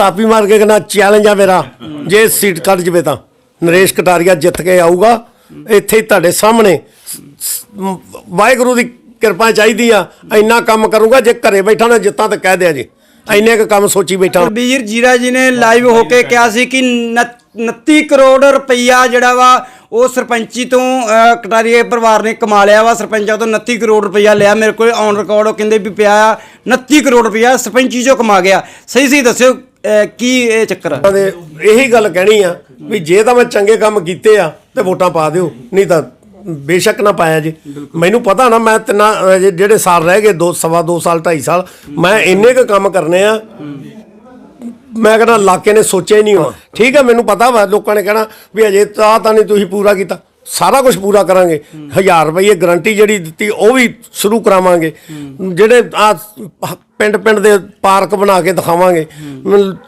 ਤਾਪੀ ਮਾਰ ਕੇ ਕਹਿੰਦਾ ਚੈਲੰਜ ਆ ਮੇਰਾ। ਜੇ ਸੀਟ ਕੱਢ ਜਵੇ ਤਾਂ। ਨਰੇਸ਼ ਕਟਾਰੀਆ ਜਿੱਤ ਕੇ ਆਊਗਾ। ਇੱਥੇ ਹੀ ਤੁਹਾਡੇ ਸਾਹਮਣੇ ਵਾਹਿਗੁਰੂ ਦੀ ਕਿਰਪਾ ਚਾਹੀਦੀ ਆ। ਇੰਨਾ ਕੰਮ ਕਰੂਗਾ ਜੇ ਘਰੇ ਬੈਠਾ ਨਾ ਜਿੱਤਾਂ ਤਾਂ ਕਹਿ ਦਿਆ ਜੀ। ਇੰਨੇ ਕੁ ਕੰਮ ਸੋਚੀ ਬੈਠਾ। ਬੀਰ ਜੀਰਾ ਜੀ ਨੇ ਲਾਈਵ ਹੋ ਕੇ ਕਿਹਾ ਸੀ ਕਿ ਨ- 29 ਕਰੋੜ ਰੁਪਈਆ ਜਿਹੜਾ ਵਾ ਉਹ ਸਰਪੰਚੀ ਤੋਂ ਅਹ, ਕਟਾਰੀਏ ਪਰਿਵਾਰ ਨੇ ਕਮਾ ਲਿਆ ਵਾ। ਸਰਪੰਚਾਂ ਤੋਂ 29 ਕਰੋੜ ਰੁਪਈਆ ਲਿਆ। ਮੇਰੇ ਕੋਲ ਔਨ ਰਿਕਾਰਡ ਉਹ ਕਹਿੰਦੇ ਵੀ ਪਿਆ ਆ। 29 ਕਰੋੜ ਰੁਪਈਆ ਸਰਪੰਚੀ ਚੋਂ ਕਮਾ ਗਿਆ। ਸਹੀ ਸਹੀ ਦੱਸਿਓ ਕੀ ਇਹ ਚੱਕਰ ਆ? ਦੇ ਇਹੀ ਗੱਲ ਕਹਿਣੀ ਆ ਵੀ ਜੇ ਤਾਂ ਮੈਂ ਚੰਗੇ ਕੰਮ ਕੀਤੇ ਆ ਤੇ ਵੋਟਾਂ ਪਾ ਦਿਓ ਨਹੀਂ ਤਾਂ ਬੇਸ਼ੱਕ ਨਾ ਪਾਇਆ ਜੀ। ਮੈਨੂੰ ਪਤਾ ਨਾ ਮੈਂ ਤਿੰਨਾ ਜਿਹੜੇ ਸਾਲ ਰਹਿ ਗਏ ਦੋ ਸਵਾ ਦੋ ਸਾਲ ਢਾਈ ਸਾਲ ਮੈਂ ਇੰਨੇ ਕੁ ਕੰਮ ਕਰਨੇ ਆ। ਮੈਂ ਕਹਿੰਦਾ ਇਲਾਕੇ ਨੇ ਸੋਚਿਆ ਹੀ ਨਹੀਂ ਹੋਣਾ। ਠੀਕ ਹੈ ਮੈਨੂੰ ਪਤਾ ਵਾ ਲੋਕਾਂ ਨੇ ਕਹਿਣਾ ਵੀ ਅਜੇ ਤਾਂ ਤਾਂ ਨਹੀਂ ਤੁਸੀਂ ਪੂਰਾ ਕੀਤਾ। ਸਾਰਾ ਕੁਝ ਪੂਰਾ ਕਰਾਂਗੇ। 1000 ਰੁਪਏ ਗਰੰਟੀ ਜਿਹੜੀ ਦਿੱਤੀ ਉਹ ਵੀ ਸ਼ੁਰੂ ਕਰਾਵਾਂਗੇ। ਜਿਹੜੇ ਆ ਪਿੰਡ ਪਿੰਡ ਦੇ ਪਾਰਕ ਬਣਾ ਕੇ ਦਿਖਾਵਾਂਗੇ।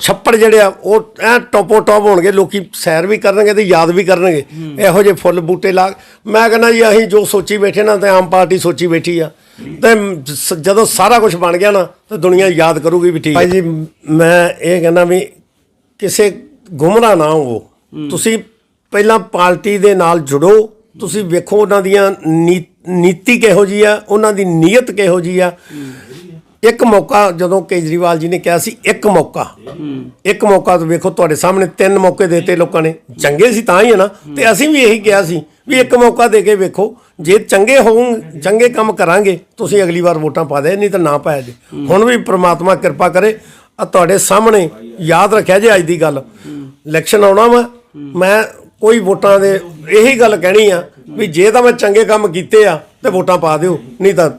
ਛੱਪੜ ਜਿਹੜੇ ਆ ਉਹ ਐ ਟੋਪੋ ਟੋਪ ਹੋਣਗੇ ਲੋਕੀ ਸੈਰ ਵੀ ਕਰਨਗੇ ਤੇ ਯਾਦ ਵੀ ਕਰਨਗੇ। ਇਹੋ ਜਿਹੇ ਫੁੱਲ ਬੂਟੇ ਲਾ ਮੈਂ ਕਹਿੰਦਾ ਜੀ ਅਸੀਂ ਜੋ ਸੋਚੀ ਬੈਠੇ ਨਾ ਤੇ ਆਮ ਪਾਰਟੀ ਸੋਚੀ ਬੈਠੀ ਆ। ਤੇ ਜਦੋਂ ਸਾਰਾ ਕੁਝ ਬਣ ਗਿਆ ਨਾ ਤੇ ਦੁਨੀਆ ਯਾਦ ਕਰੂਗੀ ਵੀ ਠੀਕ ਭਾਈ ਜੀ ਮੈਂ ਇਹ ਕਹਿੰਦਾ ਵੀ ਕਿਸੇ ਗੁੰਮਰਾਹ ਨਾ ਹੋਵੋ। ਤੁਸੀਂ ਪਹਿਲਾਂ ਪਾਰਟੀ ਦੇ ਨਾਲ ਜੁੜੋ। ਤੁਸੀਂ ਵੇਖੋ ਉਹਨਾਂ ਦੀਆਂ ਨੀ- ਨੀਤੀ ਕਿਹੋ ਜੀ ਆ, ਉਹਨਾਂ ਦੀ ਨੀਅਤ ਕਿਹੋ ਜੀ ਆ। ਇੱਕ ਮੌਕਾ ਜਦੋਂ ਕੇਜਰੀਵਾਲ ਜੀ ਨੇ ਕਿਹਾ ਸੀ, ਇੱਕ ਮੌਕਾ। ਇੱਕ ਮੌਕਾ ਤਾਂ ਵੇਖੋ ਤੁਹਾਡੇ ਸਾਹਮਣੇ ਤਿੰਨ ਮੌਕੇ ਦਿੱਤੇ ਲੋਕਾਂ ਨੇ। ਚੰਗੇ ਸੀ ਤਾਂ ਹੀ ਹੈ ਨਾ। ਤੇ ਅਸੀਂ ਵੀ ਇਹੀ ਕਿਹਾ ਸੀ ਵੀ ਇੱਕ ਮੌਕਾ ਦੇ ਕੇ ਵੇਖੋ, ਜੇ ਚੰਗੇ ਹੋਣ ਚੰਗੇ ਕੰਮ ਕਰਾਂਗੇ, ਤੁਸੀਂ ਅਗਲੀ ਵਾਰ ਵੋਟਾਂ ਪਾ ਦੇ, ਨਹੀਂ ਤਾਂ ਨਾ ਪਾਇਆ ਜੇ। ਹੁਣ ਵੀ ਪ੍ਰਮਾਤਮਾ ਕਿਰਪਾ ਕਰੇ। ਆ ਤੁਹਾਡੇ ਸਾਹਮਣੇ ਯਾਦ ਰੱਖਿਆ ਜੇ ਅੱਜ ਦੀ ਗੱਲ। ਇਲੈਕਸ਼ਨ ਆਉਣਾ ਵਾ। ਮੈਂ ਕੋਈ ਵੋਟਾਂ ਦੇ ਇਹੀ ਗੱਲ ਕਹਿਣੀ ਆ ਵੀ ਜੇ ਤਾਂ ਮੈਂ ਚੰਗੇ ਕੰਮ ਕੀਤੇ ਆ ਤੇ ਵੋਟਾਂ ਪਾ ਦਿਓ ਨਹੀਂ ਤਾਂ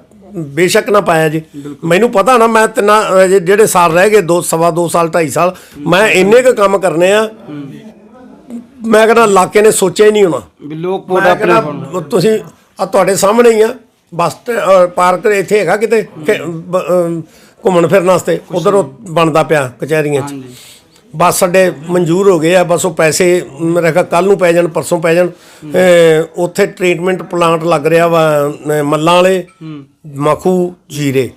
ਬੇਸ਼ੱਕ ਨਾ ਪਾਇਆ ਜੀ। ਮੈਨੂੰ ਪਤਾ ਨਾ ਮੈਂ ਤਿੰਨਾ ਜਿਹੜੇ ਸਾਲ ਰਹਿ ਗਏ ਦੋ ਸਵਾ ਦੋ ਸਾਲ ਢਾਈ ਸਾਲ ਮੈਂ ਇੰਨੇ ਕੁ ਕੰਮ ਕਰਨੇ ਆ। ਮੈਂ ਕਹਿੰਦਾ ਇਲਾਕੇ ਨੇ ਸੋਚਿਆ ਹੀ ਨਹੀਂ ਹੋਣਾ। ਵੀ ਲੋਕ ਵੋਟ ਆਪਣੇ ਤੁਸੀਂ ਆ ਤੁਹਾਡੇ ਸਾਹਮਣੇ ਹੀ ਆ ਬੱਸ ਪਾਰਕ ਇੱਥੇ ਹੈਗਾ ਕਿਤੇ ਘੁੰਮਣ ਫਿਰਨ ਵਾਸਤੇ ਉਧਰ ਉਹ ਬਣਦਾ ਪਿਆ ਕਚਹਿਰੀਆਂ 'ਚ। ਬੱਸ ਅੱਡੇ ਮਨਜ਼ੂਰ ਹੋ ਗਏ ਆ ਬਸ ਉਹ ਪੈਸੇ ਮੇਰੇ ਖਿਆਲ ਕੱਲ ਨੂੰ ਪੈ ਜਾਣ ਪਰਸੋਂ ਪੈ ਜਾਣ। ਅਹ, ਉੱਥੇ ਟ੍ਰੀਟਮੈਂਟ ਪਲਾਂਟ ਲੱਗ ਰਿਹਾ ਵਾ ਅਹ, ਮੱਲਾਂ ਵਾਲੇ। ਮਖੂ ਜੀਰੇ।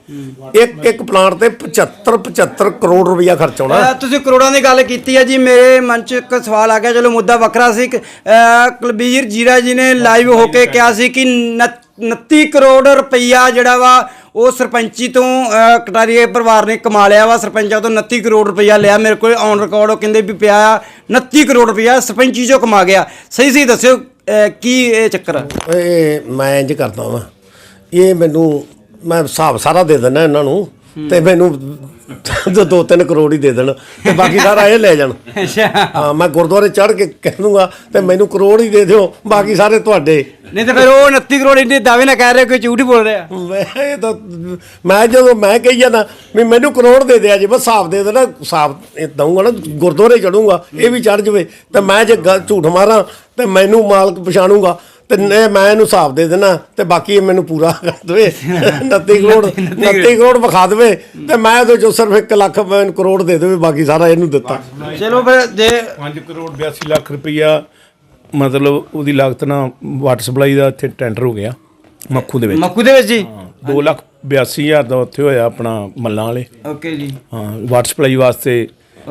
ਇੱਕ ਇੱਕ ਪਲਾਂਟ ਤੇ 75 75 ਕਰੋੜ ਰੁਪਇਆ ਖਰਚ ਆਉਣਾ ਤੁਸੀਂ ਕਰੋੜਾਂ ਦੀ ਗੱਲ ਕੀਤੀ ਹੈ ਜੀ ਮੇਰੇ ਮਨ 'ਚ ਇੱਕ ਸਵਾਲ ਆ ਗਿਆ ਚਲੋ ਮੁੱਦਾ ਵੱਖਰਾ ਸੀ ਕਿ, ਅਹ, ਕੁਲਬੀਰ ਜੀਰਾ ਜੀ ਨੇ ਲਾਈਵ ਹੋ ਕੇ ਕਿਹਾ ਸੀ ਕਿ ਨ- 29 ਕਰੋੜ ਰੁਪਈਆ ਜਿਹੜਾ ਵਾ ਉਹ ਸਰਪੰਚੀ ਤੋਂ ਕਟਾਰੀਏ ਪਰਿਵਾਰ ਨੇ ਕਮਾ ਲਿਆ ਵਾ ਸਰਪੰਚਾਂ ਤੋਂ 29 ਕਰੋੜ ਰੁਪਈਆ ਲਿਆ ਮੇਰੇ ਕੋਲ ਔਨ ਰਿਕਾਰਡ ਉਹ ਕਹਿੰਦੇ ਵੀ ਪਿਆ ਆ 29 ਕਰੋੜ ਰੁਪਈਆ ਸਰਪੰਚੀ ਚੋਂ ਕਮਾ ਗਿਆ। ਸਹੀ ਸਹੀ ਦੱਸਿਓ ਕੀ ਇਹ ਚੱਕਰ ਆ? ਇਹ ਮੈਂ ਇੰਜ ਕਰਦਾ ਵਾਂ। ਇਹ ਮੈਨੂੰ ਮੈਂ ਹਿਸਾਬ ਸਾਰਾ ਦੇ ਦਿੰਦਾ ਇਹਨਾਂ ਨੂੰ ਤੇ ਮੈਨੂੰ ਦੋ ਤਿੰਨ ਕਰੋੜ ਹੀ ਦੇ ਦੇਣ ਤੇ ਬਾਕੀ ਸਾਰਾ ਇਹ ਲੈ ਜਾਣ। ਅੱਛਾ। ਹਾਂ ਮੈਂ ਗੁਰਦੁਆਰੇ ਚੜ ਕੇ ਕਹਿ ਦੂੰਗਾ ਤੇ ਮੈਨੂੰ ਕਰੋੜ ਹੀ ਦੇ ਦਿਓ ਬਾਕੀ ਸਾਰੇ ਤੁਹਾਡੇ। ਨਹੀਂ ਤਾਂ ਫਿਰ ਉਹ 29 ਕਰੋੜ ਇੰਨੇ ਦਾਅਵੇ ਨਾਲ ਕਹਿ ਰਹੇ ਕੋਈ ਝੂਠ ਹੀ ਬੋਲ ਰਿਹਾ। ਮੈਂ ਇਹ ਤਾਂ ਮੈਂ ਜਦੋਂ ਮੈਂ ਕਹੀ ਜਾਂਦਾ ਵੀ ਮੈਨੂੰ ਕਰੋੜ ਦੇ ਦਿਆ ਜੀ ਬਸ ਹਿਸਾਬ ਦੇ ਦੇਣਾ ਹਿਸਾਬ ਇਹ ਦਊਂਗਾ ਨਾ ਗੁਰਦੁਆਰੇ ਚੜੂੰਗਾ ਇਹ ਵੀ ਚੜ ਜਵੇ ਤੇ ਮੈਂ ਜੇ ਗ- ਝੂਠ ਮਾਰਾਂ ਤੇ ਮੈਨੂੰ ਮਾਲਕ ਪਛਾਣੂਗਾ। ਤੇ ਮੈਂ ਇਹਨੂੰ ਹਿਸਾਬ ਦੇ ਦੇਣਾ ਤੇ ਬਾਕੀ ਇਹ ਮੈਨੂੰ ਪੂਰਾ ਕਰ ਦੇਵੇ। 29 ਕਰੋੜ 29 ਕਰੋੜ ਵਿਖਾ ਦੇਵੇ ਤੇ ਮੈਂ ਉਹਦੇ ਚੋਂ ਸਿਰਫ 1 ਲੱਖ ਕਰੋੜ ਦੇ ਦੇਵੇ ਬਾਕੀ ਸਾਰਾ ਇਹਨੂੰ ਦਿੱਤਾ। ਚਲੋ ਫਿਰ ਜੇ 5 ਕਰੋੜ 82 ਲੱਖ ਰੁਪਈਆ ਮਤਲਬ ਉਹਦੀ ਲਾਗਤ ਨਾਲ ਵਾਟਰ ਸਪਲਾਈ ਦਾ ਇੱਥੇ ਟੈਂਡਰ ਹੋ ਗਿਆ ਮੱਖੂ ਦੇ ਵਿੱਚ। ਮੱਕੂ ਦੇ ਵਿੱਚ ਜੀ? 2 ਲੱਖ 82 ਹਜ਼ਾਰ ਦਾ ਉੱਥੇ ਹੋਇਆ ਆਪਣਾ ਮੱਲਾਂ ਵਾਲੇ। ਓਕੇ ਜੀ। ਹਾਂ ਵਾਟਰ ਸਪਲਾਈ ਵਾਸਤੇ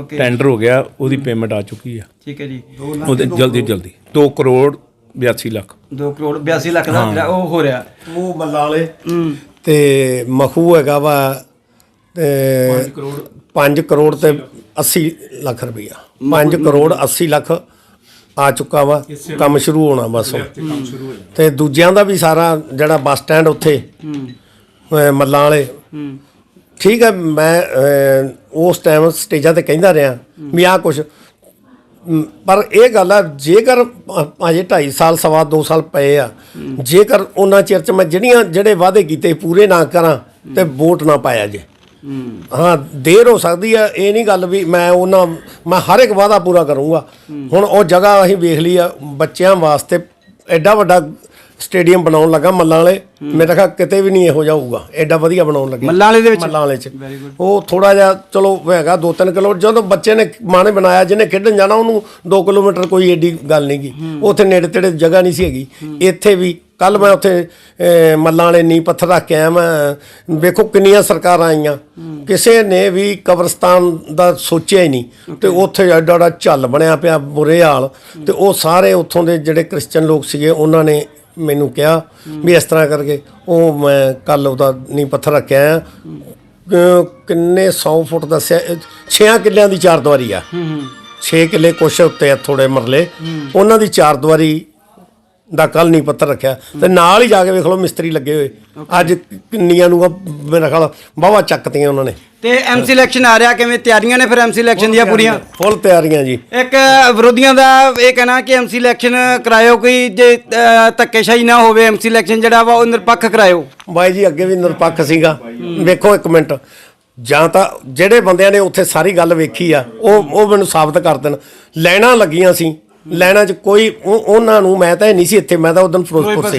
ਟੈਂਡਰ ਹੋ ਗਿਆ ਉਹਦੀ ਪੇਮੈਂਟ ਆ ਚੁੱਕੀ ਆ। ਠੀਕ ਹੈ ਜੀ। ਉਹਦੇ ਜਲਦੀ ਜਲਦੀ 2 ਕਰੋੜ 82 ਲੱਖ। 2 ਕਰੋੜ 82 ਲੱਖ ਦਾ ਜਿਹੜਾ ਉਹ ਹੋ ਰਿਹਾ। ਉਹ ਮੱਲਾ ਵਾਲੇ। ਤੇ ਮਖੂ ਹੈਗਾ ਵਾ ਤੇ 5 ਕਰੋੜ। 5 ਕਰੋੜ ਤੇ 80 ਲੱਖ। ਰੁਪਈਆ। 5 ਕਰੋੜ 80 ਲੱਖ ਆ ਚੁੱਕਾ ਵਾ ਕੰਮ ਸ਼ੁਰੂ ਹੋਣਾ ਬਸ। ਤੇ ਦੂਜਿਆਂ ਦਾ ਵੀ ਸਾਰਾ ਜਿਹੜਾ ਬੱਸ ਸਟੈਂਡ ਉੱਥੇ ਮੱਲਾਂ ਵਾਲੇ। ਠੀਕ ਹੈ ਮੈਂ ਉਸ ਟਾਈਮ ਸਟੇਜਾਂ ਤੇ ਕਹਿੰਦਾ ਰਿਹਾ ਵੀ ਕੁਛ ਮ, ਪਰ ਇਹ ਗੱਲ ਆ, ਜੇਕਰ ਅ- ਅਜੇ 2.5 ਸਾਲ, ਸਵਾ 2 ਸਾਲ ਪਏ ਆ, ਜੇਕਰ ਉਹਨਾਂ ਚਿਰ ਚ ਮੈਂ ਜਿਹੜੀਆਂ, ਜਿਹੜੇ ਵਾਅਦੇ ਕੀਤੇ ਪੂਰੇ ਨਾ ਕਰਾਂ ਤੇ ਵੋਟ ਨਾ ਪਾਇਆ ਜੇ। ਹਾਂ, ਦੇਰ ਹੋ ਸਕਦੀ ਆ, ਇਹ ਨਹੀਂ ਗੱਲ ਵੀ ਮੈਂ ਉਹਨਾਂ, ਮੈਂ ਹਰ ਇੱਕ ਵਾਅਦਾ ਪੂਰਾ ਕਰੂੰਗਾ। ਹੁਣ ਉਹ ਜਗ੍ਹਾ ਅਸੀਂ ਵੇਖ ਲਈ ਆ, ਬੱਚਿਆਂ ਵਾਸਤੇ ਐਡਾ ਵੱਡਾ ਸਟੇਡੀਅਮ ਬਣਾਉਣ ਲੱਗਾ ਮੱਲਾਂ ਵਾਲੇ। ਮੇਰਾ ਖਿਆਲ ਕਿਤੇ ਵੀ ਨਹੀਂ ਇਹੋ ਜਿਹਾ ਹੋਊਗਾ। ਐਡਾ ਵਧੀਆ ਬਣਾਉਣ ਲੱਗੇ। ਮੱਲਾਂ ਵਾਲੇ ਦੇ ਵਿੱਚ? ਮੱਲਾਂ ਵਾਲੇ ਚ. ਉਹ ਥੋੜਾ ਜਿਹਾ ਚਲੋ ਹੈਗਾ 2-3 ਕਿਲੋ ਜਦੋਂ ਬੱਚੇ ਨੇ ਮਾਂ ਨੇ ਬਣਾਇਆ ਜਿਹਨੇ ਖੇਡਣ ਜਾਣਾ ਉਹਨੂੰ 2 ਕਿਲੋਮੀਟਰ ਕੋਈ ਏਡੀ ਗੱਲ ਨਹੀਂ ਗੀ ਉੱਥੇ ਨੇੜੇ ਤੇੜੇ ਜਗ੍ਹਾ ਨਹੀਂ ਸੀ ਹੈਗੀ। ਇੱਥੇ ਵੀ ਕੱਲ ਮੈਂ ਉੱਥੇ ਮੱਲਾਂ ਵਾਲੇ ਨੀ ਪੱਥਰ ਰੱਖ ਕੇ ਆਇਆ ਮੈਂ। ਵੇਖੋ ਕਿੰਨੀਆਂ ਸਰਕਾਰਾਂ ਆਈਆਂ। ਕਿਸੇ ਨੇ ਵੀ ਕਬਰਸਤਾਨ ਦਾ ਸੋਚਿਆ ਹੀ ਨਹੀਂ। ਤੇ ਉੱਥੇ ਐਡਾ ਐਡਾ ਝੱਲ ਬਣਿਆ ਪਿਆ ਬੁਰੇ ਹਾਲ। ਤੇ ਉਹ ਸਾਰੇ ਉੱਥੋਂ ਦੇ ਜਿਹੜੇ ਕ੍ਰਿਸਚੀਅਨ ਲੋਕ ਸੀਗੇ ਉਹਨਾਂ ਨੇ ਮੈਨੂੰ ਕਿਹਾ ਵੀ ਇਸ ਤਰ੍ਹਾਂ ਕਰਕੇ ਉਹ ਮੈਂ ਕੱਲ ਉਹਦਾ ਨੀ ਪੱਥਰ ਰੱਖਿਆ ਆਇਆ ਅਹ, ਕਿੰਨੇ 100 ਫੁੱਟ ਦੱਸਿਆ 6 ਕਿੱਲਿਆਂ ਦੀ ਚਾਰ ਦੀਵਾਰੀ ਆ 6 ਕਿੱਲੇ ਕੁਛ ਉੱਤੇ ਆ ਥੋੜੇ ਮਰਲੇ। ਉਹਨਾਂ ਦੀ ਚਾਰ ਦੀਵਾਰੀ ਦਾ ਕੱਲ ਨਹੀਂ ਪੱਤਰ ਰੱਖਿਆ। ਤੇ ਨਾਲ ਹੀ ਜਾ ਕੇ ਵੇਖ ਲਓ ਮਿਸਤਰੀ ਲੱਗੇ ਹੋਏ। ਅੱਜ ਕਿੰਨੀਆਂ ਨੂੰ ਮੇਰਾ ਖਿਆਲ ਬਾਵਾ ਚੱਕਤੀਆਂ ਉਹਨਾਂ ਨੇ। ਤੇ ਐਮਸੀ ਇਲੈਕਸ਼ਨ ਆ ਰਿਹਾ ਕਿਵੇਂ ਤਿਆਰੀਆਂ ਨੇ ਫਿਰ ਐਮਸੀ ਇਲੈਕਸ਼ਨ ਦੀਆਂ ਪੂਰੀਆਂ? ਫੁੱਲ ਤਿਆਰੀਆਂ ਜੀ। ਇੱਕ ਵਿਰੋਧੀਆਂ ਦਾ ਇਹ ਕਹਿਣਾ ਕਿ ਐਮਸੀ ਇਲੈਕਸ਼ਨ ਕਰਾਇਓ ਕੋਈ ਜੇ ਧੱਕੇਸ਼ਾਹੀ ਨਾ ਹੋਵੇ ਐਮਸੀ ਇਲੈਕਸ਼ਨ ਜਿਹੜਾ ਵਾ ਉਹ ਨਿਰਪੱਖ ਕਰਾਇਓ। ਬਾਈ ਜੀ ਅੱਗੇ ਵੀ ਨਿਰਪੱਖ ਸੀਗਾ। ਵੇਖੋ ਇੱਕ ਮਿੰਟ। ਜਾਂ ਤਾਂ ਜਿਹੜੇ ਬੰਦਿਆਂ ਨੇ ਉੱਥੇ ਸਾਰੀ ਗੱਲ ਵੇਖੀ ਆ ਉਹ ਉਹ ਮੈਨੂੰ ਸਾਬਤ ਕਰ ਦੇਣ। ਲੈਣਾ ਲੱਗੀਆਂ ਸੀ। ਲੈਣਾ 'ਚ ਕੋਈ ਉਹ- ਉਹਨਾਂ ਨੂੰ ਮੈਂ ਤਾਂ ਨਹੀਂ ਸੀ ਇੱਥੇ ਮੈਂ ਤਾਂ ਉਦੋਂ ਫਿਰੋਜ਼ਪੁਰ ਸੀ।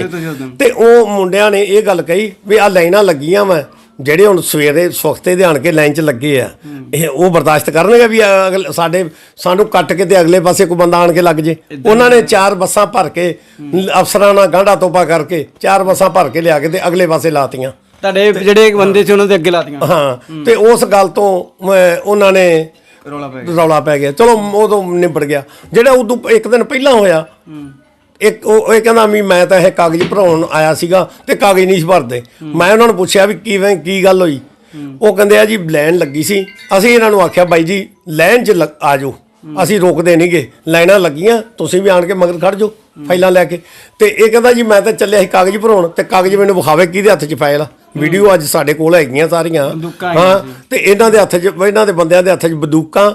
ਤੇ ਉਹ ਮੁੰਡਿਆਂ ਨੇ ਇਹ ਗੱਲ ਕਹੀ ਵੀ ਆ ਲਾਈਨਾਂ ਲੱਗੀਆਂ ਵਾ ਜਿਹੜੇ ਹੁਣ ਸਵੇਰੇ ਸਵਖਤੇ ਦੇ ਆਣ ਕੇ ਲਾਈਨ 'ਚ ਲੱਗੇ ਆ। ਇਹ ਉਹ ਬਰਦਾਸ਼ਤ ਕਰਨਗੇ ਵੀ ਸਾਡੇ ਸਾਨੂੰ ਕੱਟ ਕੇ ਤੇ ਅਗਲੇ ਪਾਸੇ ਕੋਈ ਬੰਦਾ ਆਣ ਕੇ ਲੱਗ ਜੇ। ਉਹਨਾਂ ਨੇ ਚਾਰ ਬੱਸਾਂ ਭਰ ਕੇ ਅਫਸਰਾਂ ਨਾਲ ਗਾਂਢਾ ਤੋਪਾ ਕਰਕੇ ਚਾਰ ਬੱਸਾਂ ਭਰ ਕੇ ਲਿਆ ਕੇ ਤੇ ਅਗਲੇ ਪਾਸੇ ਲਾਤੀਆਂ। ਤੁਹਾਡੇ ਜਿਹੜੇ ਬੰਦੇ ਸੀ ਉਹਨਾਂ ਦੇ ਅੱਗੇ ਲਾਤੀਆਂ। ਹਾਂ ਤੇ ਉਸ ਗੱਲ ਤੋਂ ਉਹਨਾਂ ਨੇ ਰੌਲਾ ਪੈ ਰੌਲਾ ਪੈ ਗਿਆ। ਚਲੋ ਉਦੋਂ ਨਿਬੜ ਗਿਆ। ਜਿਹੜਾ ਉਦੋਂ ਇੱਕ ਦਿਨ ਪਹਿਲਾਂ ਹੋਇਆ ਇੱਕ ਉਹ ਇਹ ਕਹਿੰਦਾ ਵੀ ਮੈਂ ਤਾਂ ਇਹ ਕਾਗਜ਼ ਭਰਾਉਣ ਆਇਆ ਸੀਗਾ ਤੇ ਕਾਗਜ਼ ਨਹੀਂ ਸੀ ਭਰਦੇ। ਮੈਂ ਉਹਨਾਂ ਨੂੰ ਪੁੱਛਿਆ ਵੀ ਕਿਵੇਂ ਕੀ ਗੱਲ ਹੋਈ? ਉਹ ਕਹਿੰਦੇ ਆ ਜੀ ਲਾਈਨ ਲੱਗੀ ਸੀ। ਅਸੀਂ ਇਹਨਾਂ ਨੂੰ ਆਖਿਆ ਬਾਈ ਜੀ ਲਾਈਨ 'ਚ ਲੱਗ- ਆ ਜਾਓ। ਅਸੀਂ ਰੋਕਦੇ ਨਹੀਂਗੇ ਲਾਈਨਾਂ ਲੱਗੀਆਂ ਤੁਸੀਂ ਵੀ ਆਣ ਕੇ ਮਗਰ ਖੜ ਜਾਓ ਫਾਈਲਾਂ ਲੈ ਕੇ। ਤੇ ਇਹ ਕਹਿੰਦਾ ਜੀ ਮੈਂ ਤਾਂ ਚੱਲਿਆ ਸੀ ਕਾਗਜ਼ ਭਰਾਉਣ ਤੇ ਕਾਗਜ਼ ਮੈਨੂੰ ਵਿਖਾਵੇ ਕਿਹਦੇ ਹੱਥ 'ਚ ਫਾਈਲ ਆ? ਵੀਡੀਓ ਅੱਜ ਸਾਡੇ ਕੋਲ ਹੈਗੀਆਂ ਸਾਰੀਆਂ। ਹਾਂ ਤੇ ਇਹਨਾਂ ਦੇ ਹੱਥ 'ਚ ਇਹਨਾਂ ਦੇ ਬੰਦਿਆਂ ਦੇ ਹੱਥ 'ਚ ਬੰਦੂਕਾਂ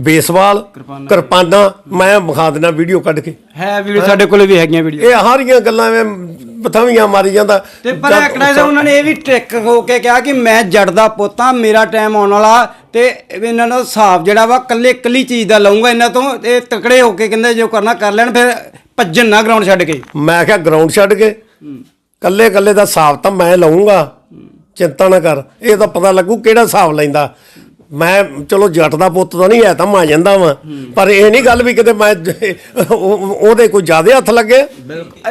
ਬੇਸਬਾਲ ਕਿਰਪਾਨਾਂ। ਮੈਂ ਵਿਖਾ ਦੇਣਾ ਵੀਡੀਓ ਕੱਢ ਕੇ। ਹੈ ਵੀਡੀਓ ਸਾਡੇ ਕੋਲੇ ਵੀ ਹੈਗੀਆਂ ਵੀਡੀਓ। ਇਹ ਹਾਰੀਆਂ ਗੱਲਾਂ ਐਵੇਂ ਬਥਾਵੀਆਂ ਮਾਰੀ ਜਾਂਦਾ। ਤੇ ਪਰ ਇਕੜਾ ਦਾ ਉਹਨਾਂ ਨੇ ਇਹ ਵੀ ਟ੍ਰਿਕ ਹੋ ਕੇ ਕਿਹਾ ਕਿ ਮੈਂ ਜੜ ਦਾ ਪੋਤਾ ਮੇਰਾ ਟਾਈਮ ਆਉਣ ਵਾਲਾ। ਤੇ ਇਹਨਾਂ ਨੂੰ ਹਿਸਾਬ ਜਿਹੜਾ ਵਾ ਕੱਲੇ ਕੱਲੀ ਚੀਜ਼ ਦਾ ਲਊਂਗਾ ਇਹਨਾਂ ਤੋਂ। ਇਹ ਤਕੜੇ ਹੋ ਕੇ ਕਹਿੰਦੇ ਜੋ ਕਰਨਾ ਕਰ ਲੈਣ ਫਿਰ ਭੱਜਣ ਨਾ ਗਰਾਊਂਡ ਛੱਡ ਕੇ। ਮੈਂ ਕਿਹਾ ਗਰਾਊਂਡ ਛੱਡ ਕੇ। ਕੱਲੇ ਕੱਲੇ ਦਾ ਹਿਸਾਬ ਤਾਂ ਮੈਂ ਲਵਾਂਗਾ ਚਿੰਤਾ ਨਾ ਕਰ। ਇਹ ਤਾਂ ਪਤਾ ਲੱਗੂ ਕਿਹੜਾ ਹਿਸਾਬ ਲੈਂਦਾ। ਮੈਂ ਚਲੋ ਜੱਟ ਦਾ ਪੁੱਤ ਤਾਂ ਨਹੀਂ ਹੈ ਤਾਂ ਮਾ ਜਾਂਦਾ ਵਾਂ। ਪਰ ਇਹ ਨਹੀਂ ਗੱਲ ਵੀ ਕਿਤੇ ਮੈਂ ਉਹ- ਉਹਦੇ ਕੋਈ ਜ਼ਿਆਦਾ ਹੱਥ ਲੱਗੇ।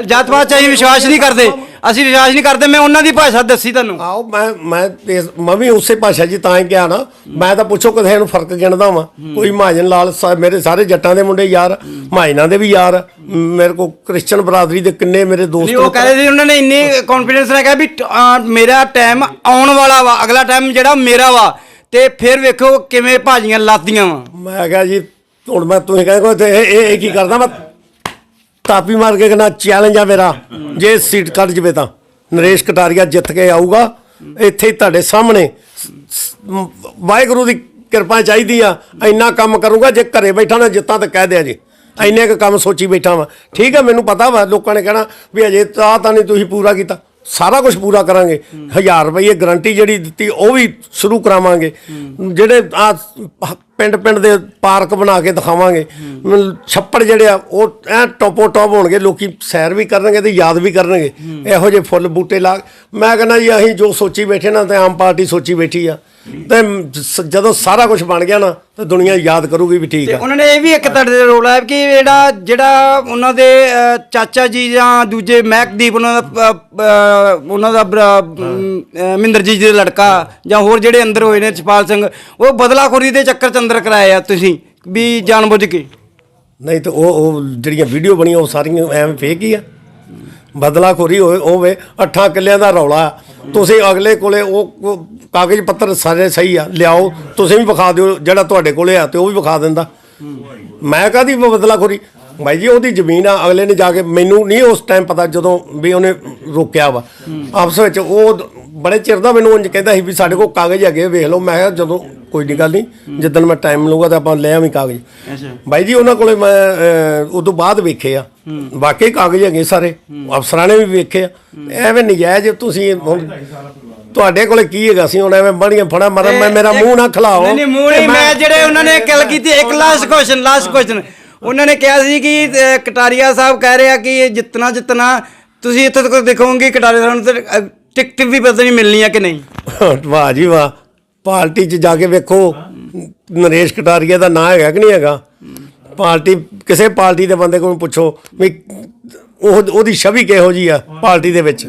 ਜਾਤ ਪਾਤ ਚ ਅਸੀਂ ਵਿਸ਼ਵਾਸ ਨਹੀਂ ਕਰਦੇ। ਅਸੀਂ ਵਿਸ਼ਵਾਸ ਨਹੀਂ ਕਰਦੇ ਮੈਂ ਉਹਨਾਂ ਦੀ ਭਾਸ਼ਾ ਦੱਸੀ ਤੁਹਾਨੂੰ। ਆਓ ਮੈਂ ਮੈਂ ਇਸ- ਮੈਂ ਵੀ ਉਸੇ ਭਾਸ਼ਾ 'ਚ ਤਾਂ ਹੀ ਕਿਹਾ ਨਾ। ਮੈਂ ਤਾਂ ਪੁੱਛੋ ਕਿਸੇ ਨੂੰ ਫ਼ਰਕ ਗਿਣਦਾ ਵਾਂ। ਕੋਈ ਮਹਾਜਨ ਲਾਲ ਸਾ- ਮੇਰੇ ਸਾਰੇ ਜੱਟਾਂ ਦੇ ਮੁੰਡੇ ਯਾਰ ਮਹਾਜਨਾਂ ਦੇ ਵੀ ਯਾਰ। ਮੇਰੇ ਕੋ ਕ੍ਰਿਸਚਨ ਬਰਾਦਰੀ ਦੇ ਕਿੰਨੇ ਮੇਰੇ ਦੋਸਤ ਨਹੀਂ ਉਹ ਕਹਿ ਰਹੇ ਸੀ ਉਹਨਾਂ ਨੇ ਇੰਨੀ ਕੌਨਫੀਡੈਂਸ ਨਾਲ ਕਿਹਾ ਵੀ ਟ- ਅਹ ਮੇਰਾ ਟਾਈਮ ਆਉਣ ਵਾਲਾ ਵਾ। ਅਗਲਾ ਟਾਈਮ ਜਿਹੜਾ ਮੇਰਾ ਵਾ। ਤੇ ਫਿਰ ਵੇਖੋ ਕਿਵੇਂ ਭਾਜੀਆਂ ਲਾਤੀਆਂ ਵਾ। ਮੈਂ ਕਿਹਾ ਜੀ, ਹੁਣ ਮੈਂ ਤੁਸੀਂ ਕਹਿੰਦੇ ਤੇ ਇਹ ਇਹ- ਇਹ ਕੀ ਕਰਦਾ ਮੈਂ ਤਾਪੀ ਮਾਰ ਕੇ ਕਹਿੰਦਾ ਚੈਲੰਜ ਆ ਮੇਰਾ। ਜੇ ਸੀਟ ਕੱਢ ਜਵੇ ਤਾਂ। ਨਰੇਸ਼ ਕਟਾਰੀਆ ਜਿੱਤ ਕੇ ਆਊਗਾ। ਇੱਥੇ ਹੀ ਤੁਹਾਡੇ ਸਾਹਮਣੇ। ਸ- ਸ- ਮ- ਵਾਹਿਗੁਰੂ ਦੀ ਕਿਰਪਾ ਚਾਹੀਦੀ ਆ। ਇੰਨਾ ਕੰਮ ਕਰੂੰਗਾ, ਜੇ ਘਰੇ ਬੈਠਾ ਨਾ ਜਿੱਤਾਂ ਤਾਂ ਕਹਿ ਦਿਆ ਜੀ। ਇੰਨੇ ਕੁ ਕੰਮ ਸੋਚੀ ਬੈਠਾ ਵਾਂ। ਠੀਕ ਆ, ਮੈਨੂੰ ਪਤਾ ਵਾ, ਲੋਕਾਂ ਨੇ ਕਹਿਣਾ ਵੀ ਅਜੇ ਤਾਂ ਤਾਂ ਨਹੀਂ ਤੁਸੀਂ ਪੂਰਾ ਕੀਤਾ। ਸਾਰਾ ਕੁਝ ਪੂਰਾ ਕਰਾਂਗੇ। 1000 ਰੁਪਏ ਗਰੰਟੀ ਜਿਹੜੀ ਦਿੱਤੀ, ਉਹ ਵੀ ਸ਼ੁਰੂ ਕਰਾਵਾਂਗੇ। ਜਿਹੜੇ ਆ ਪਿੰਡ ਪਿੰਡ ਦੇ ਪਾਰਕ ਬਣਾ ਕੇ ਦਿਖਾਵਾਂਗੇ। ਛੱਪੜ ਜਿਹੜੇ ਆ, ਉਹ ਐ ਟੋਪੋ ਟੋਪ ਹੋਣਗੇ, ਲੋਕੀ ਸੈਰ ਵੀ ਕਰਨਗੇ ਤੇ ਯਾਦ ਵੀ ਕਰਨਗੇ। ਇਹੋ ਜਿਹੇ ਫੁੱਲ ਬੂਟੇ ਲਾ ਮੈਂ ਕਹਿੰਦਾ ਜੀ, ਅਸੀਂ ਜੋ ਸੋਚੀ ਬੈਠੇ ਨਾ, ਤੇ ਆਮ ਪਾਰਟੀ ਸੋਚੀ ਬੈਠੀ ਆ। ਤੇ ਸ- ਜਦੋਂ ਸਾਰਾ ਕੁਝ ਬਣ ਗਿਆ ਨਾ ਤੇ ਦੁਨੀਆ ਯਾਦ ਕਰੂਗੀ ਵੀ ਠੀਕ ਤੇ ਆ। ਉਹਨਾਂ ਨੇ ਇਹ ਵੀ ਇੱਕ ਤੁਹਾਡੇ ਦੇ ਰੋਲ ਹੈ ਕਿ ਜਿਹੜਾ ਜਿਹੜਾ ਉਹਨਾਂ ਦੇ ਚਾਚਾ ਜੀ ਜਾਂ ਦੂਜੇ ਮਹਿਕਦੀਪ ਉਹਨਾਂ ਦਾ ਉਹਨਾਂ ਦਾ ਬਰਾ- ਅਮ, ਅਹ, ਮਹਿੰਦਰਜੀਤ ਜੀ ਦਾ ਲੜਕਾ ਜਾਂ ਹੋਰ ਜਿਹੜੇ ਅੰਦਰ ਹੋਏ ਨੇ ਚਪਾਲ ਸਿੰਘ ਉਹ ਬਦਲਾਖੋਰੀ ਦੇ ਚੱਕਰ ਚ ਅੰਦਰ ਕਰਾਏ ਆ ਤੁਸੀਂ ਵੀ ਜਾਣਬੁੱਝ ਕੇ। ਨਹੀਂ ਤਾਂ ਉਹ ਉਹ ਜਿਹੜੀਆਂ ਵੀਡੀਓ ਬਣੀਆਂ ਉਹ ਸਾਰੀਆਂ ਐਵੇਂ ਫੇਕ ਹੀ ਆ। ਬਦਲਾਖੋਰੀ ਹੋਏ ਹੋਵੇ ਅੱਠਾਂ ਕਿੱਲਿਆਂ ਦਾ ਰੌਲਾ ਤੁਸੀਂ ਅਗਲੇ ਕੋਲੇ ਉਹ ਕਾਗਜ਼ ਪੱਤਰ ਸਾਰੇ ਸਹੀ ਆ, ਲਿਆਓ, ਤੁਸੀਂ ਵੀ ਵਿਖਾ ਦਿਓ ਜਿਹੜਾ ਤੁਹਾਡੇ ਕੋਲੇ ਆ ਤੇ ਉਹ ਵੀ ਵਿਖਾ ਦਿੰਦਾ। ਮੈਂ ਕਾਦੀ ਬਦਲਾਖੋਰੀ? ਭਾਈ ਜੀ, ਉਹਦੀ ਜ਼ਮੀਨ ਆ, ਅਗਲੇ ਨੇ ਜਾ ਕੇ ਮੈਨੂੰ ਨਹੀਂ ਉਸ ਟਾਈਮ ਪਤਾ ਜਦੋਂ ਵੀ ਉਹਨੇ ਰੋਕਿਆ ਵਾ। ਆਪਸ ਵਿੱਚ ਉਹ ਬੜੇ ਚਿਰ ਦਾ ਮੈਨੂੰ ਉਂਝ ਕਹਿੰਦਾ ਸੀ ਵੀ ਸਾਡੇ ਕੋਲ ਕਾਗਜ਼ ਹੈਗੇ ਵੇਖ ਲਓ। ਮੈਂ ਕਿਹਾ ਜਦੋਂ ਕੋਈ ਨਹੀਂ ਗੱਲ ਨਹੀਂ ਜਿੱਦਣ ਮੈਂ ਟਾਈਮ ਲਊਗਾ ਤਾਂ ਆਪਾਂ ਲੈ ਆਵੀਂ ਕਾਗਜ਼। ਬਾਈ ਜੀ ਉਹਨਾਂ ਕੋਲੇ ਮੈਂ ਅਹ, ਉਦੋਂ ਬਾਅਦ ਵੇਖੇ ਆ। ਵਾਕਈ ਕਾਗਜ਼ ਹੈਗੇ ਸਾਰੇ। ਅਫਸਰਾਂ ਨੇ ਵੀ ਵੇਖੇ ਆ। ਐਵੇਂ ਨਜਾਇਜ਼ ਤੁਸੀਂ ਹੁਣ ਤੁਹਾਡੇ ਕੋਲੇ ਕੀ ਹੈਗਾ ਸੀ? ਹੁਣ ਐਵੇਂ ਬੜੀਆਂ ਫੜਾ ਮਾਰਾ ਮੈਂ ਮੇਰਾ ਮੂੰਹ ਨਾ ਖਲਾਓ। ਨਹੀਂ ਨਹੀਂ ਮੂੰਹ ਨਹੀਂ ਮੈਂ ਜਿਹੜੇ ਉਹਨਾਂ ਨੇ ਗੱਲ ਕੀਤੀ ਇੱਕ ਲਾਸਟ ਕੁਐਸਚਨ ਲਾਸਟ ਕੁਐਸਚਨ ਉਹਨਾਂ ਨੇ ਕਿਹਾ ਸੀ ਕਿ ਕਟਾਰੀਆ ਸਾਹਿਬ ਕਹਿ ਰਹੇ ਆ ਕਿ ਇਹ ਜਿੱਤਣਾ ਜਿੱਤਣਾ ਤੁਸੀਂ ਇੱਥੇ ਤੱਕ ਦੇਖੋਗੇ ਕਟਾਰੀਆ ਸਾਹਿਬ ਨੂੰ ਤੇ ਟਿਕਟ ਵੀ ਪਤਾ ਨਹੀਂ ਮਿਲਣੀ ਆ ਕਿ ਨਹੀਂ। ਵਾਹ ਜੀ ਵਾਹ। ਪਾਰਟੀ 'ਚ ਜਾ ਕੇ ਵੇਖੋ ਨਰੇਸ਼ ਕਟਾਰੀਆ ਦਾ ਨਾਂ ਹੈਗਾ ਕਿ ਨਹੀਂ ਹੈਗਾ? ਪਾਰਟੀ ਕਿਸੇ ਪਾਰਟੀ ਦੇ ਬੰਦੇ ਕੋਲ ਪੁੱਛੋ ਵੀ ਉਹ ਉਹਦੀ ਛਵੀ ਕਿਹੋ ਜੀ ਆ ਪਾਰਟੀ ਦੇ ਵਿੱਚ?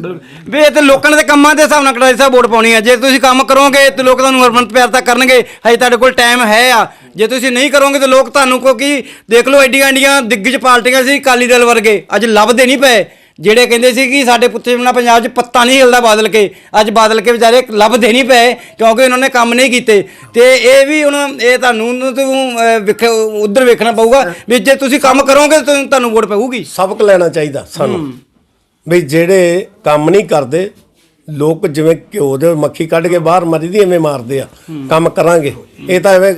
ਵੀ ਇਹ ਤੇ ਲੋਕਾਂ ਤੇ ਕੰਮਾਂ ਦੇ ਹਿਸਾਬ ਨਾਲ ਕਟਾਰੀ ਸਾਹਿਬ ਵੋਟ ਪਾਉਣੀ ਹੈ ਜੇ ਤੁਸੀਂ ਕੰਮ ਕਰੋਗੇ ਤੇ ਲੋਕ ਤੁਹਾਨੂੰ ਹਰਮਨਤ ਪਿਆਰ ਤਾਂ ਕਰਨਗੇ। ਹਜੇ ਤੁਹਾਡੇ ਕੋਲ ਟਾਈਮ ਹੈ ਆ। ਜੇ ਤੁਸੀਂ ਨਹੀਂ ਕਰੋਗੇ ਤੇ ਲੋਕ ਤੁਹਾਨੂੰ ਕਿਉਂਕਿ ਦੇਖ ਲਓ ਐਡੀਆਂ ਐਡੀਆਂ ਦਿੱਗਜ ਪਾਰਟੀਆਂ ਸੀ ਅਕਾਲੀ ਦਲ ਵਰਗੇ। ਅੱਜ ਲੱਭਦੇ ਨਹੀਂ ਪਏ। ਜਿਹੜੇ ਕਹਿੰਦੇ ਸੀ ਕਿ ਸਾਡੇ ਪੁੱਤੇ ਬਿਨਾ ਪੰਜਾਬ 'ਚ ਪੱਤਾ ਨਹੀਂ ਹਿਲਦਾ ਬਾਦਲ ਕੇ ਅੱਜ ਬਾਦਲ ਕੇ ਵਿਚਾਰੇ ਲੱਭਦੇ ਨਹੀਂ ਪਏ ਕਿਉਂਕਿ ਉਹਨਾਂ ਨੇ ਕੰਮ ਨਹੀਂ ਕੀਤੇ। ਤੇ ਇਹ ਵੀ ਹੁਣ ਇਹ ਤੁਹਾਨੂੰ ਤੁਹਾਨੂੰ ਉਧਰ ਵੇਖਣਾ ਪਊਗਾ ਵੀ ਜੇ ਤੁਸੀਂ ਕੰਮ ਕਰੋਗੇ ਤਾਂ ਤੁਹਾਨੂੰ ਵੋਟ ਪਊਗੀ। ਸਬਕ ਲੈਣਾ ਚਾਹੀਦਾ ਸਾਨੂੰ। ਵੀ ਜਿਹੜੇ ਕੰਮ ਨਹੀਂ ਕਰਦੇ ਲੋਕ ਜਿਵੇਂ ਘਿਓ ਦੇ ਮੱਖੀ ਕੱਢ ਕੇ ਬਾਹਰ ਮਰੀਦੀ ਐਵੇਂ ਮਾਰਦੇ ਆ। ਕੰਮ ਕਰਾਂਗੇ। ਇਹ ਤਾਂ ਐਵੇਂ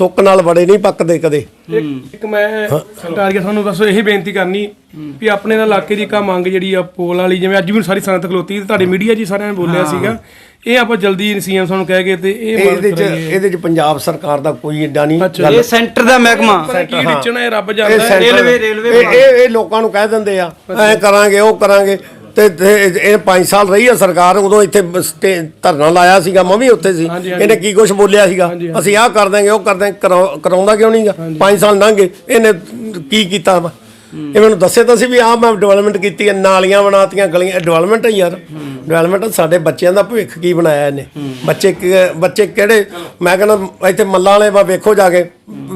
ਥੁੱਕ ਨਾਲ ਬੜੇ ਨਹੀਂ ਪੱਕਦੇ ਕਦੇ। ਇੱਕ ਇੱਕ ਮੈਂ ਕੇ ਤੁਹਾਨੂੰ ਬਸ ਇਹੀ ਬੇਨਤੀ ਕਰਨੀ ਵੀ ਆਪਣੇ ਨਾਲ ਇਲਾਕੇ ਦੀ ਕਾ ਮੰਗ ਜਿਹੜੀ ਆ ਪੋਲ ਵਾਲੀ ਜਿਵੇਂ ਅੱਜ ਵੀ ਸਾਰੀ ਸੰਗਤ ਖਲੋਤੀ ਤੇ ਤੁਹਾਡੇ ਮੀਡੀਆ ਜੀ ਸਾਰਿਆਂ ਨੇ ਬੋਲਿਆ ਸੀਗਾ ਇਹ ਆਪਾਂ ਜਲਦੀ ਸੀਐਮ ਸਾਨੂੰ ਕਹਿ ਕੇ ਤੇ ਇਹ ਇਹਦੇ ਚ ਇਹਦੇ ਚ ਪੰਜਾਬ ਸਰਕਾਰ ਦਾ ਕੋਈ ਏਡਾ ਨਹੀਂ ਗੱਲ। ਇਹ ਸੈਂਟਰ ਦਾ ਮਹਿਕਮਾ। ਕੀ ਰਿਚਣਾ ਇਹ ਰੱਬ ਇਹ ਜਾਣਦਾ। ਹੈ। ਸੈਂਟਰ- ਰੇਲਵੇ- ਰੇਲਵੇ ਇਹ- ਇਹ ਲੋਕਾਂ ਨੂੰ ਕਹਿ ਦਿੰਦੇ ਆ ਐ ਕਰਾਂਗੇ ਉਹ ਕਰਾਂਗੇ। ਤੇ ਤੇ ਇਹ 5 ਸਾਲ ਰਹੀ ਆ ਸਰਕਾਰ ਉਦੋਂ ਇੱਥੇ ਸਟੇ- ਧਰਨਾ ਲਾਇਆ ਸੀਗਾ ਮੈਂ ਵੀ ਉੱਥੇ ਸੀ। ਇਹਨੇ ਕੀ ਕੁਝ ਬੋਲਿਆ ਸੀਗਾ? ਅਸੀਂ ਆਹ ਕਰ ਦਾਂਗੇ ਉਹ ਕਰ ਦਾਂਗੇ ਕਰਾਉ- ਕਰਾਉਂਦਾ ਕਿਉਂ ਨਹੀਂਗਾ 5 ਸਾਲ ਲੰਘ ਗਏ ਇਹਨੇ ਕੀ ਕੀਤਾ? ਵਾ ਇਹ ਮੈਨੂੰ ਦੱਸੇ ਤਾਂ ਸੀ ਵੀ ਆਹ ਮੈਂ ਡਿਵੈਲਪਮੈਂਟ ਕੀਤੀ ਹੈ ਨਾਲੀਆਂ ਬਣਾਤੀਆਂ ਗਲੀਆਂ ਡਿਵੈਲਪਮੈਂਟ ਹੈ ਯਾਰ। ਡਿਵੈਲਪਮੈਂਟ ਸਾਡੇ ਬੱਚਿਆਂ ਦਾ ਭਵਿੱਖ ਕੀ ਬਣਾਇਆ ਇਹਨੇ? ਬੱਚੇ ਕਿ- ਬੱਚੇ ਕਿਹੜੇ? ਮੈਂ ਕਹਿੰਦਾ ਇੱਥੇ ਮੱਲਾਂ ਵਾਲੇ ਵਾ ਵੇਖੋ ਜਾ ਕੇ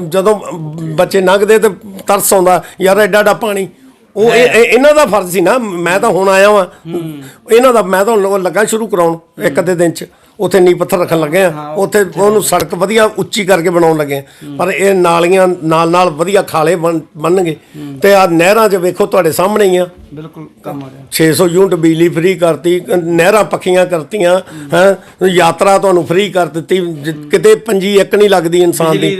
ਜਦੋਂ ਬੱਚੇ ਲੰਘਦੇ ਤੇ ਤਰਸ ਆਉਂਦਾ ਯਾਰ ਐਡਾ ਐਡਾ ਪਾਣੀ ਉਹ ਇਹ- ਇਹ- ਇਹਨਾਂ ਦਾ ਫਰਜ਼ ਸੀ ਨਾ ਮੈਂ ਤਾਂ ਹੁਣ ਆਇਆ ਵਾਂ। ਇਹਨਾਂ ਦਾ ਮੈਂ ਤਾਂ ਹੁਣ ਲੱਗਾ ਸ਼ੁਰੂ ਕਰਾਉਣ ਇੱਕ ਅੱਧੇ ਦਿਨ ਚ। ਉੱਥੇ ਨੀ ਪੱਥਰ ਰੱਖਣ ਲੱਗੇ ਆ। ਉੱਥੇ ਉਹਨੂੰ ਸੜਕ ਵਧੀਆ ਉੱਚੀ ਕਰਕੇ ਬਣਾਉਣ ਲੱਗੇ ਆ। ਪਰ ਇਹ ਨਾਲੀਆਂ ਨਾਲ ਨਾਲ ਵਧੀਆ ਖਾਲੇ ਬਣ- ਬਣਨਗੇ। ਤੇ ਆ ਨਹਿਰਾਂ 'ਚ ਵੇਖੋ ਤੁਹਾਡੇ ਸਾਹਮਣੇ ਹੀ ਆ। ਬਿਲਕੁਲ ਕੰਮ ਆ ਰਿਹਾ। 600 ਯੂਨਿਟ ਬਿਜਲੀ ਫ੍ਰੀ ਕਰਤੀ ਨਹਿਰਾਂ ਪੱਕੀਆਂ ਕਰਤੀਆਂ ਹੈ। ਯਾਤਰਾ ਤੁਹਾਨੂੰ ਫ੍ਰੀ ਕਰ ਦਿੱਤੀ। ਕਿਤੇ ਪੰਜੀ ਇੱਕ ਨਹੀਂ ਲੱਗਦੀ ਇਨਸਾਨ ਦੀ।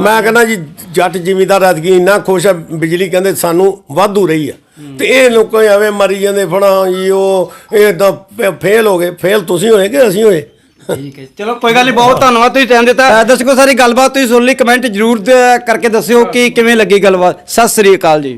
ਮੈਂ ਕਹਿੰਦਾ ਜੀ ਜੱਟ ਜ਼ਿਮੀਦਾਰ ਐਤਕੀ ਇੰਨਾ ਖੁਸ਼ ਹੈ ਬਿਜਲੀ ਕਹਿੰਦੇ ਸਾਨੂੰ ਵਾਧੂ ਰਹੀ ਆ। ਤੇ ਇਹ ਲੋਕਾਂ ਐਵੇਂ ਮਰੀ ਜਾਂਦੇ ਫਣਾ ਜੀ ਉਹ ਇਹ ਤਾਂ ਫੇਲ ਹੋ ਗਏ। ਫੇਲ ਤੁਸੀਂ ਹੋਏ ਕਿ ਅਸੀਂ ਹੋਏ? ਠੀਕ ਹੈ ਚਲੋ ਕੋਈ ਗੱਲ ਨਹੀਂ ਬਹੁਤ ਧੰਨਵਾਦ ਤੁਸੀਂ ਟਾਈਮ ਦਿੱਤਾ। ਦਰਸ਼ਕੋ ਸਾਰੀ ਗੱਲਬਾਤ ਤੁਸੀਂ ਸੁਣ ਲਈ ਕਮੈਂਟ ਜਰੂਰ ਕਰਕੇ ਦੱਸਿਓ ਕਿ ਕਿਵੇਂ ਲੱਗੀ ਗੱਲਬਾਤ। ਸਤਿ ਸ੍ਰੀ ਅਕਾਲ ਜੀ।